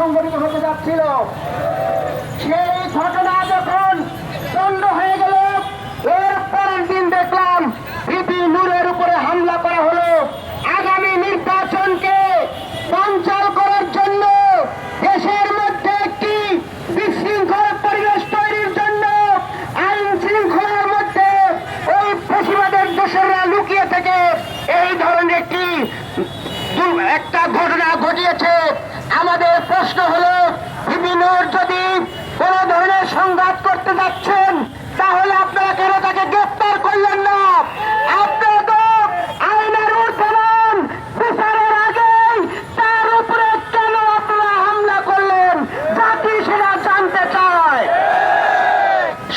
সংগঠিত হতে যাচ্ছিল। সেই ঘটনা যখন পণ্ড হয়ে গেল এর পরের দিন দেখলাম বিপি নূরের উপরে হামলা করা হলো। আগামী নির্বাচনকে বানচাল করার জন্য দেশের মধ্যে একটি বিশৃঙ্খল পরিবেশ তৈরির জন্য আইন শৃঙ্খলার মধ্যে ওই প্রতিবাদের দোষররা লুকিয়ে থেকে এই ধরনের একটি একটা ঘটনা প্রশ্ন হলো বিভিন্ন যদি কোন ধরনের সংঘাত করতে যাচ্ছেন, তাহলে আপনারা কেন তাকে গ্রেফতার করলেন না?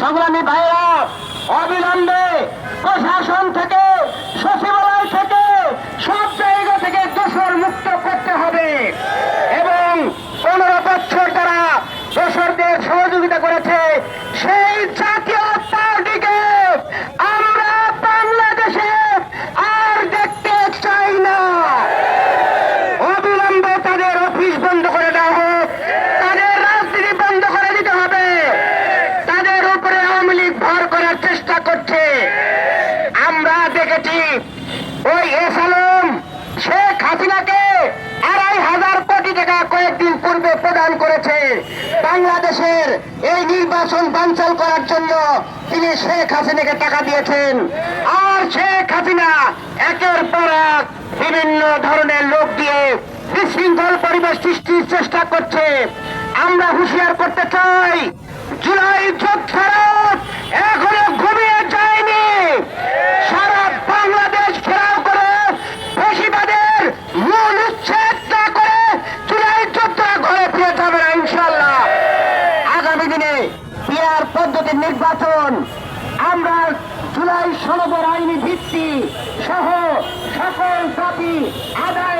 সংগ্রামী ভাইরা, অবিলম্বে প্রশাসন থেকে সচিবালয় ওই এস আলম শেখ হাসিনাকে আড়াই হাজার কোটি টাকা কয়েকদিন পূর্বে প্রদান করেছে। বাংলাদেশের এই নির্বাচন বানচাল করার জন্য তিনি শেখ হাসিনাকে টাকা দিয়েছেন। আর শেখ হাসিনা একের পর এক বিভিন্ন ধরনের লোক দিয়ে বিশৃঙ্খল পরিবেশ সৃষ্টির চেষ্টা করছে। আমরা হুঁশিয়ার করতে চাই, জুলাই যোদ্ধারা এখনও পদ্ধতির নির্বাচন। আমরা জুলাই সনদের আইনি ভিত্তি সহ সকল দাবি আদায়